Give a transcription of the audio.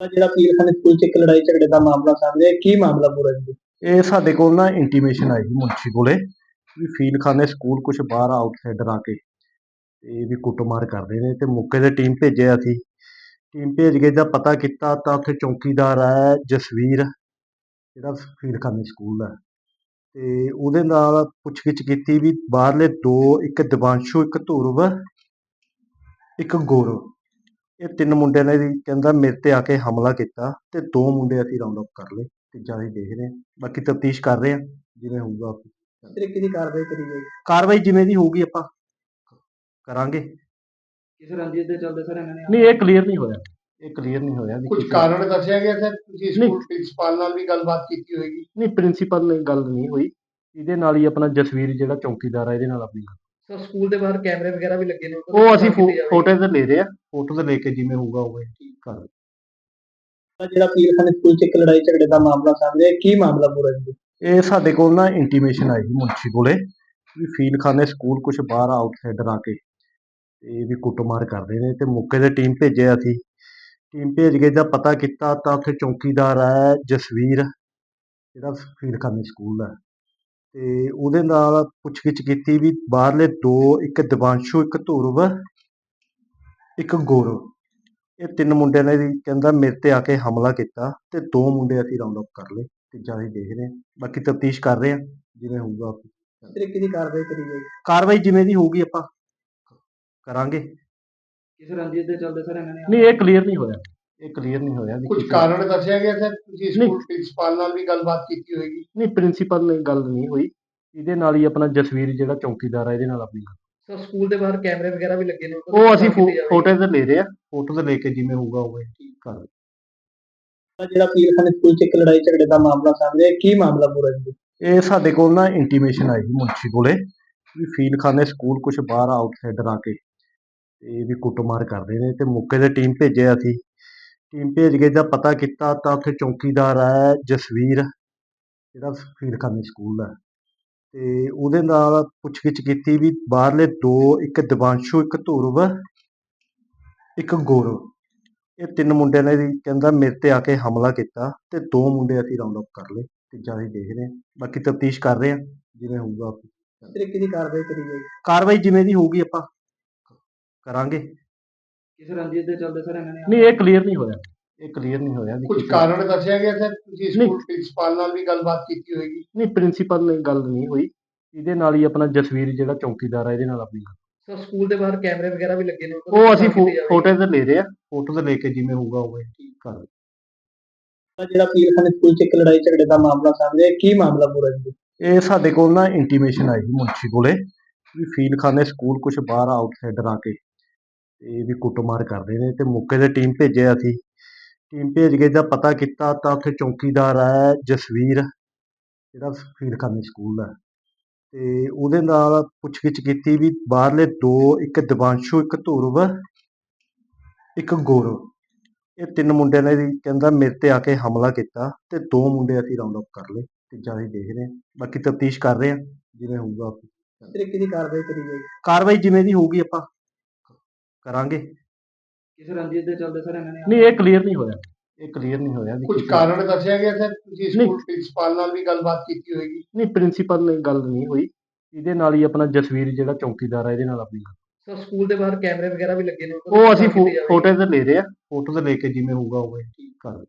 ਜਿਹੜਾ ਪੀਰਖਾਨੇ ਸਕੂਲ 'ਚ ਇੱਕ ਲੜਾਈ ਝਗੜੇ ਦਾ ਮਾਮਲਾ ਸਾਹਮਣੇ ਆਇਆ, ਕੀ ਮਾਮਲਾ ਪੂਰਾ ਜੀ? ਇਹ ਸਾਡੇ ਕੋਲ ਨਾ ਇੰਟੀਮੇਸ਼ਨ ਆਈ ਸੀ ਮੁਨਸ਼ੀ ਕੋਲੇ ਵੀ ਫੀਲਖਾਨੇ ਸਕੂਲ ਕੁਝ ਬਾਹਰ ਆਊਟਸਾਈਡਰ ਆ ਕੇ ਤੇ ਵੀ ਕੁੱਟਮਾਰ ਕਰਦੇ ਨੇ ਤੇ ਮੌਕੇ ਤੇ ਟੀਮ ਭੇਜਿਆ ਸੀ ਟੀਮ ਭੇਜ ਕੇ ਜਦ ਪਤਾ ਕੀਤਾ ਤਾਂ ਉੱਥੇ ਚੌਕੀਦਾਰ ਹੈ ਜਸਵੀਰ, ਜਿਹੜਾ ਫੀਲਖਾਨੇ ਸਕੂਲ ਹੈ ਤੇ ਉਹਦੇ ਨਾਲ ਪੁੱਛਗਿੱਛ ਕੀਤੀ ਵੀ ਬਾਹਰਲੇ ਦੋ, ਇੱਕ ਦਿਵਾਂਸ਼ੂ, ਇੱਕ ਧੁਰਵ, ਇੱਕ ਗੌਰਵ। ਇਹ ਤਿੰਨ ਮੁੰਡਿਆਂ ਨੇ ਵੀ ਕਹਿੰਦਾ ਮੇਰੇ ਤੇ ਆ ਕੇ ਹਮਲਾ ਕੀਤਾ ਤੇ ਦੋ ਮੁੰਡੇ ਅਸੀਂ ਰਾਉਂਡ ਅਪ ਕਰ ਲਏ ਤੇ ਜਾਰੀ ਦੇਖ ਰਹੇ ਹਾਂ। ਬਾਕੀ ਤਫਤੀਸ਼ ਕਰ ਰਹੇ ਹਾਂ ਜਿਵੇਂ ਹੋਊਗਾ ਤਰੀਕੇ ਦੀ ਕਾਰਵਾਈ ਕਰੀ ਜਾਏਗੀ? ਕਾਰਵਾਈ ਜਿਵੇਂ ਦੀ ਹੋਊਗੀ ਆਪਾਂ ਕਰਾਂਗੇ। ਕਿਸ ਰੰਜਿਸ਼ ਦੇ ਚੱਲਦੇ ਸਰ ਇਹਨਾਂ ਨੇ ਨਹੀਂ ਇਹ ਕਲੀਅਰ ਨਹੀਂ ਹੋਇਆ। ਇਹ ਕਲੀਅਰ ਨਹੀਂ ਹੋਇਆ। ਵੀ ਕੁਝ ਕਾਰਨ ਦੱਸਿਆ ਗਿਆ ਸਰ ਤੁਸੀਂ। ਸਕੂਲ ਪ੍ਰਿੰਸੀਪਲ ਨਾਲ ਵੀ ਗੱਲਬਾਤ ਕੀਤੀ ਹੋਏਗੀ। ਨਹੀਂ ਪ੍ਰਿੰਸੀਪਲ ਨੇ ਗੱਲ ਨਹੀਂ ਹੋਈ। ਇਹਦੇ ਨਾਲ ਹੀ ਆਪਣਾ ਜਸਵੀਰ ਜਿਹੜਾ ਚੌਕੀਦਾਰ ਹੈ ਇਹਦੇ ਨਾਲ ਆਪਣੀ ਗੱਲ ਸਰ ਸਕੂਲ ਦੇ ਬਾਹਰ ਕੈਮਰੇ ਵਗੈਰਾ ਵੀ ਲੱਗੇ ਨੇ ਉਹ ਅਸੀਂ ਫੋਟੋ ਤੇ ਲੈ ਰਹੇ ਆ। ਫੋਟੋ ਤੇ ਲੈ ਕੇ ਜਿਵੇਂ ਹੋਊਗਾ ਉਵੇਂ ਕਰ ਜਿਹੜਾ ਪੀਰਖਾਨੇ ਸਕੂਲ 'ਚ ਇੱਕ ਲੜਾਈ ਝਗੜੇ ਦਾ ਮਾਮਲਾ ਸਾਹਮਣੇ ਆਇਆ ਕੀ ਮਾਮਲਾ ਪੂਰਾ ਜੀ? ਇਹ ਸਾਡੇ ਕੋਲ ਨਾ ਇੰਟੀਮੇਸ਼ਨ ਆਈ ਸੀ ਮੁਨਸ਼ੀ ਕੋਲੇ ਵੀ ਫੀਲਖਾਨੇ ਸਕੂਲ ਕੁਝ ਬਾਹਰ ਆਊਟਸਾਈਡਰ ਆ ਕੇ ਤੇ ਵੀ ਕੁੱਟਮਾਰ ਕਰਦੇ ਨੇ ਤੇ ਮੌਕੇ ਤੇ ਟੀਮ ਭੇਜਿਆ ਸੀ। ਟੀਮ ਭੇਜ ਕੇ ਜਦ ਪਤਾ ਕੀਤਾ ਤਾਂ ਉੱਥੇ ਚੌਕੀਦਾਰ ਹੈ ਜਸਵੀਰ ਜਿਹੜਾ ਫੀਲਖਾਨੇ ਸਕੂਲ ਦਾ ਤੇ ਉਹਦੇ ਨਾਲ ਪੁੱਛਗਿੱਛ ਕੀਤੀ ਵੀ ਬਾਹਰਲੇ ਦੋ ਇੱਕ ਦਿਵਾਂਸ਼ੂ ਇੱਕ ਧੁਰਵ ਇੱਕ ਗੌਰਵ। ਇਹ ਤਿੰਨ ਮੁੰਡਿਆਂ ਨੇ ਵੀ ਕਹਿੰਦਾ ਮੇਰੇ ਤੇ ਆ ਕੇ ਹਮਲਾ ਕੀਤਾ ਤੇ ਦੋ ਮੁੰਡੇ ਅਸੀਂ ਰਾਉਂਡ ਅਪ ਕਰ ਲਏ ਤੇ ਜਾਰੀ ਦੇਖ ਰਹੇ ਹਾਂ। ਬਾਕੀ ਤਫਤੀਸ਼ ਕਰ ਰਹੇ ਹਾਂ ਜਿਵੇਂ ਹੋਊਗਾ ਇਸ ਤਰੀਕੇ ਦੀ ਕਾਰਵਾਈ ਕਰੀ ਜਾਏਗੀ? ਕਾਰਵਾਈ ਜਿਵੇਂ ਦੀ ਹੋਊਗੀ ਆਪਾਂ ਕਰਾਂਗੇ। ਕਿਸ ਰੰਜਿਸ਼ ਦੇ ਚੱਲਦੇ ਸਰ ਇਹਨਾਂ ਨੇ ਨਹੀਂ ਇਹ ਕਲੀਅਰ ਨਹੀਂ ਹੋਇਆ। ਇਹ ਕਲੀਅਰ ਨਹੀਂ ਹੋਇਆ ਵੀ ਕੁਝ ਕਿਸ- ਕਾਰਨ ਦੱਸਿਆ ਗਿਆ ਸਰ ਤੁਸੀਂ। ਸਕੂਲ ਪ੍ਰਿੰਸੀਪਲ ਨਾਲ ਵੀ ਗੱਲਬਾਤ ਕੀਤੀ ਹੋਏਗੀ? ਨਹੀਂ ਪ੍ਰਿੰਸੀਪਲ ਨੇ ਗੱਲ ਨਹੀਂ ਹੋਈ। ਇਹਦੇ ਨਾਲ ਹੀ ਆਪਣਾ ਜਸਵੀਰ ਜਿਹੜਾ ਚੌਕੀਦਾਰ ਹੈ ਇਹਦੇ ਨਾਲ ਆਪਣੀ ਗੱਲ। ਸਰ ਸਕੂਲ ਦੇ ਬਾਹਰ ਕੈਮਰੇ ਵਗੈਰਾ ਵੀ ਲੱਗੇ ਨੇ? ਉਹ ਅਸੀਂ ਫੋਟੋ ਤੇ ਲੈ ਰਹੇ ਆ। ਫੋਟੋ ਤੇ ਲੈ ਕੇ ਜਿਵੇਂ ਹੋਊਗਾ ਉਵੇਂ ਕਰ ਆਹ ਜਿਹੜਾ ਪੀਰਖਾਨੇ ਸਕੂਲ 'ਚ ਇੱਕ ਲੜਾਈ ਝਗੜੇ ਦਾ ਮਾਮਲਾ ਸਾਹਮਣੇ ਆਇਆ ਕੀ ਮਾਮਲਾ ਪੂਰਾ ਜੀ? ਇਹ ਸਾਡੇ ਕੋਲ ਨਾ ਇੰਟੀਮੇਸ਼ਨ ਆਈ ਸੀ ਮੁਨਸ਼ੀ ਕੋਲੇ ਵੀ ਫੀਲਖਾਨੇ ਸਕੂਲ ਕੁਝ ਬਾਹਰ ਆਊਟਸਾਈਡਰ ਆ ਕੇ ਤੇ ਵੀ ਕੁੱਟਮਾਰ ਕਰਦੇ ਨੇ ਤੇ ਮੌਕੇ ਤੇ ਟੀਮ ਭੇਜਿਆ ਸੀ। ਟੀਮ ਭੇਜ ਕੇ ਜਦ ਪਤਾ ਕੀਤਾ ਤਾਂ ਉੱਥੇ ਚੌਕੀਦਾਰ ਹੈ ਜਸਵੀਰ ਜਿਹੜਾ ਫੀਲਖਾਨੇ ਸਕੂਲ ਦਾ ਤੇ ਉਹਦੇ ਨਾਲ ਪੁੱਛਗਿੱਛ ਕੀਤੀ ਵੀ ਬਾਹਰਲੇ ਦੋ ਇੱਕ ਦਿਵਾਂਸ਼ੂ ਇੱਕ ਧੁਰਵ ਇੱਕ ਗੌਰਵ। ਇਹ ਤਿੰਨ ਮੁੰਡਿਆਂ ਨੇ ਵੀ ਕਹਿੰਦਾ ਮੇਰੇ ਤੇ ਆ ਕੇ ਹਮਲਾ ਕੀਤਾ ਤੇ ਦੋ ਮੁੰਡੇ ਅਸੀਂ ਰਾਉਂਡ ਅਪ ਕਰ ਲਏ ਤੇ ਜਾਰੀ ਦੇਖ ਰਹੇ ਹਾਂ। ਬਾਕੀ ਤਫਤੀਸ਼ ਕਰ ਰਹੇ ਹਾਂ ਜਿਵੇਂ ਹੋਊਗਾ। ਤਰੀਕੇ ਦੀ ਕਾਰਵਾਈ ਕਰੀ ਜਾਏਗੀ। ਕਾਰਵਾਈ ਜਿਵੇਂ ਦੀ ਹੋਊਗੀ ਆਪਾਂ ਕਰਾਂਗੇ। ਕਿਸ ਰੰਜਿਸ਼ ਦੇ ਚੱਲਦੇ ਸਰ ਇਹਨਾਂ ਨੇ ਨਹੀਂ ਇਹ ਕਲੀਅਰ ਨਹੀਂ ਹੋਇਆ। ਇਹ ਕਲੀਅਰ ਨਹੀਂ ਹੋਇਆ। ਵੀ ਕੁਝ ਕਾਰਨ ਦੱਸਿਆ ਗਿਆ ਸਰ? ਤੁਸੀਂ ਨਹੀਂ। ਸਕੂਲ ਪ੍ਰਿੰਸੀਪਲ ਨਾਲ ਵੀ ਗੱਲਬਾਤ ਕੀਤੀ ਹੋਏਗੀ। ਨਹੀਂ ਪ੍ਰਿੰਸੀਪਲ ਨੇ ਗੱਲ ਨਹੀਂ ਹੋਈ। ਇਹਦੇ ਨਾਲ ਹੀ ਆਪਣਾ ਜਸਵੀਰ ਜਿਹੜਾ ਚੌਕੀਦਾਰ ਹੈ ਇਹਦੇ ਨਾਲ ਆਪਣੀ ਗੱਲ। ਸਰ ਸਕੂਲ ਦੇ ਬਾਹਰ ਕੈਮਰੇ ਵਗੈਰਾ ਵੀ ਲੱਗੇ ਨੇ। ਉਹ ਅਸੀਂ ਫੋਟੋ ਤੇ ਲੈ ਰਹੇ ਆ। ਫੋਟੋ ਤੇ ਲੈ ਕੇ ਜਿਵੇਂ ਹੋਊਗਾ ਉਵੇਂ ਕਰ ਜਿਹੜਾ ਪੀਰਖਾਨੇ ਸਕੂਲ 'ਚ ਇੱਕ ਲੜਾਈ ਝਗੜੇ ਦਾ ਮਾਮਲਾ ਸਾਹਮਣੇ ਆਇਆ ਕੀ ਮਾਮਲਾ ਪੂਰਾ ਜੀ? ਇਹ ਸਾਡੇ ਕੋਲ ਨਾ ਇੰਟੀਮੇਸ਼ਨ ਆਈ ਸੀ ਮੁਨਸ਼ੀ ਕੋਲੇ ਵੀ ਫੀਲਖਾਨੇ ਸਕੂਲ ਕੁਝ ਬਾਹਰ ਆਊਟਸਾਈਡਰ ਆ ਕੇ। ਤੇ ਵੀ ਕੁੱਟਮਾਰ ਕਰਦੇ ਨੇ ਤੇ ਮੌਕੇ ਤੇ ਟੀਮ ਭੇਜਿਆ ਸੀ। ਟੀਮ ਭੇਜ ਕੇ ਜਦ ਪਤਾ ਕੀਤਾ ਤਾਂ ਉੱਥੇ ਚੌਕੀਦਾਰ ਹੈ ਜਸਵੀਰ ਜਿਹੜਾ ਫੀਲਖਾਨੇ ਸਕੂਲ ਦਾ ਤੇ ਉਹਦੇ ਨਾਲ ਪੁੱਛਗਿੱਛ ਕੀਤੀ ਵੀ ਬਾਹਰਲੇ ਦੋ ਇੱਕ ਦਿਵਾਂਸ਼ੂ ਇੱਕ ਧੁਰਵ ਇੱਕ ਗੌਰਵ। ਇਹ ਤਿੰਨ ਮੁੰਡਿਆਂ ਨੇ ਵੀ ਕਹਿੰਦਾ ਮੇਰੇ ਤੇ ਆ ਕੇ ਹਮਲਾ ਕੀਤਾ ਤੇ ਦੋ ਮੁੰਡੇ ਅਸੀਂ ਰਾਉਂਡ ਅਪ ਕਰ ਲਏ ਤੇ ਜਾਰੀ ਦੇਖ ਰਹੇ ਹਾਂ। ਬਾਕੀ ਤਫਤੀਸ਼ ਕਰ ਰਹੇ ਹਾਂ ਜਿਵੇਂ ਹੋਊਗਾ। ਤਰੀਕੇ ਦੀ ਕਾਰਵਾਈ ਕਰੀ ਜਾਏਗੀ। ਕਾਰਵਾਈ ਜਿਵੇਂ ਦੀ ਹੋਊਗੀ ਆਪਾਂ। ਕਰਾਂਗੇ। ਕਿਸ ਰੰਜਿਸ਼ ਦੇ ਚੱਲਦੇ ਸਰ ਇਹਨਾਂ ਨੇ ਨਹੀਂ ਇਹ ਕਲੀਅਰ ਨਹੀਂ ਹੋਇਆ। ਇਹ ਕਲੀਅਰ ਨਹੀਂ ਹੋਇਆ ਵੀ ਕੁਝ ਕਾਰਨ ਦੱਸਿਆ ਗਿਆ ਸਰ? ਤੁਸੀਂ ਨਹੀਂ। ਸਕੂਲ ਪ੍ਰਿੰਸੀਪਲ ਨਾਲ ਵੀ ਗੱਲਬਾਤ ਕੀਤੀ ਹੋਏਗੀ। ਨਹੀਂ ਪ੍ਰਿੰਸੀਪਲ ਨੇ ਗੱਲ ਨਹੀਂ ਹੋਈ। ਇਹਦੇ ਨਾਲ ਹੀ ਆਪਣਾ ਜਸਵੀਰ ਜਿਹੜਾ ਚੌਕੀਦਾਰ ਹੈ ਇਹਦੇ ਨਾਲ ਆਪਣੀ ਗੱਲ। ਸਰ ਸਕੂਲ ਦੇ ਬਾਹਰ ਕੈਮਰੇ ਵਗੈਰਾ ਵੀ ਲੱਗੇ ਨੇ। ਉਹ ਅਸੀਂ ਫੋਟੋ ਤੇ ਲੈ ਰਹੇ ਆ। ਫੋਟੋ ਤੇ ਲੈ ਕੇ ਜਿਵੇਂ ਹੋਊਗਾ ਉਵੇਂ ਕਰ